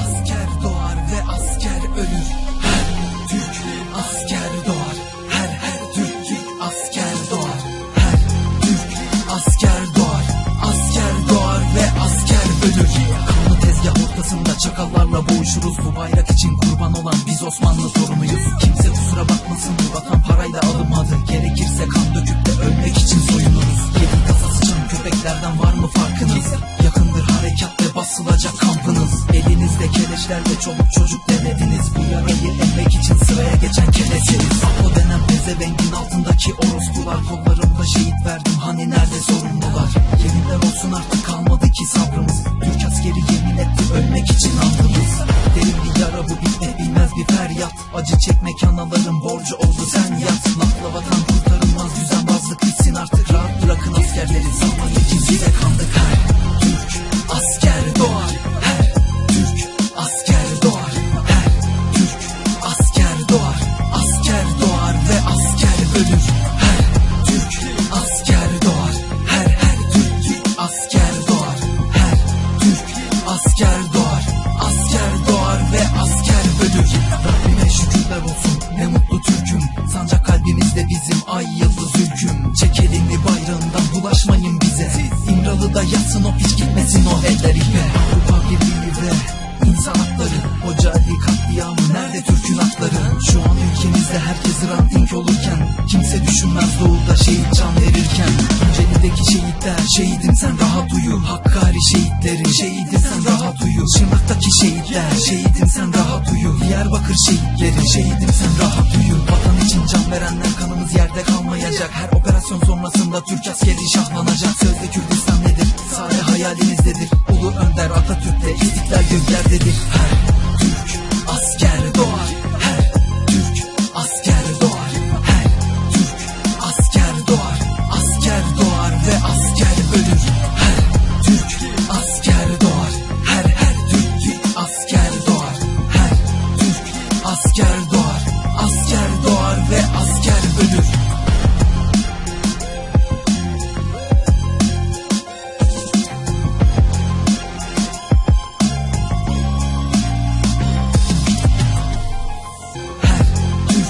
asker doğar ve asker ölür. Her Türk asker doğar. Her her Türk asker doğar. Her Türk asker doğar. Asker doğar ve asker ölür. Kanlı tezgah ortasında çakallarla boğuşuruz. Bu bayrak için kurban olan biz Osmanlı sorumuyuz. Kimse kusura bakmasın bu vatan parayla alınmadı. Gerekirse kan döküp de ölmek için soyunuruz. Yedi kasa sıçan köpeklerden var mı farkınız? Yakındır harekat ve basılacak Elinizde keleşlerle çoluk çocuk denediniz Bu yarayı emmek için sıraya geçen kelesiniz. O denen pezevengin altındaki orospular. Kollarımda şehit verdim. Hani nerede sorumlular? Yeminler olsun artık kalmadı ki sabrımız. Türk askeri yemin etti ölmek için andımız. Derin bir yara bu bitmek bilmez bir feryat. Acı çekmek anaların borcu oldu sen yat. Lafla vatan kurtarılmaz düzenbazlık bitsin artık. Rahat bırakın askerleri. Zaman için size kandık her ay yıldız ülküm Çek elini bayrağından bulaşmayın bize. İmralı'da yatsın o piç gitmesin o eller ihme şehitler şehidim sen rahat uyu. Hakkari şehitleri şehidim sen rahat uyu. Şırnak'taki şehitler şehidim sen rahat uyu. Diyarbakır şehitleri şehidim sen rahat uyu. Vatan için can verenler kanımız yerde kalmayacak. Her operasyon sonrasında Türk askeri şahlanacak. Sözde Kürdistan asker doğar Asker doğar ve asker ölür Her Türk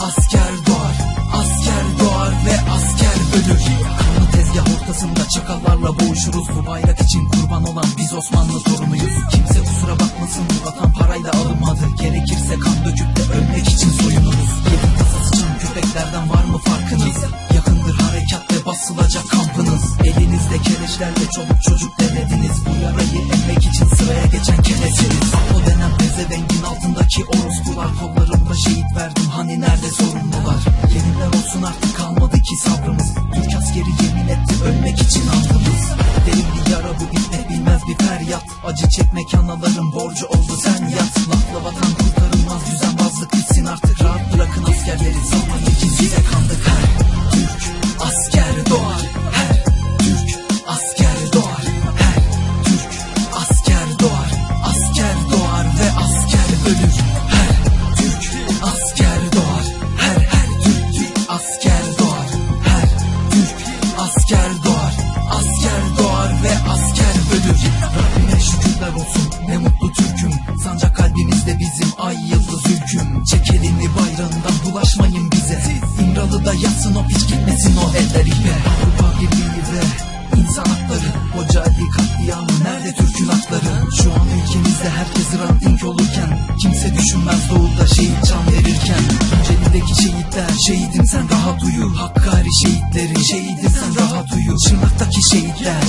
asker doğar, asker doğar ve asker ölür. Kanlı tezgah ortasında çakallarla boğuşuruz. Bu bayrak için kurban olan biz Osmanlı torunuyuz. Kimse kusura bakmasın bu vatan parayla alınmadı. Gerekirse kan döküp de ölmek için soyunuruz. Yedi kasa sıçan köpeklerden var mı farkınız? Yakındır harekat ve basılacak kampınız. Elinizde keleşlerle çoluk çocuk denediniz. Bu yarayı emmek için sıraya geçen kelesiniz. O denen pezevengin altındaki orospular Kollarımda şehit verdim hani nerede sorumlular Yeminler olsun artık kalmadı ki sabrımız Türk askeri yemin etti ölmek için andımız Derin bir yara bu bitmek bilmez bir feryat. Acı çekmek anaların borcu oldu sen yat. Lafla vatan kurtarılmaz düzenbazlık bitsin artık. Rahat bırakın askerleri zaman için size kandık. Her Türk asker doğar her Türk asker doğar her Türk asker doğar. Asker doğar ve asker ölür her Türk asker doğar. Her her Türk asker doğar her Türk asker doğar ay yıldız ülküm Çek elini bayrağından bulaşmayın bize. İmralı'da yatsın o piç gitmesin o eller ihme Avrupa Birliği ve insan hakları Hoca Ali katliamı nerede Türk'ün hakları? Şu an ülkemizde herkes ranting olurken Kimse düşünmez doğuda şehit can verirken. Tunceli'deki şehitler şehidim sen rahat uyu. Hakkari şehitleri şehidim sen rahat uyu. Şırnak'taki şehitler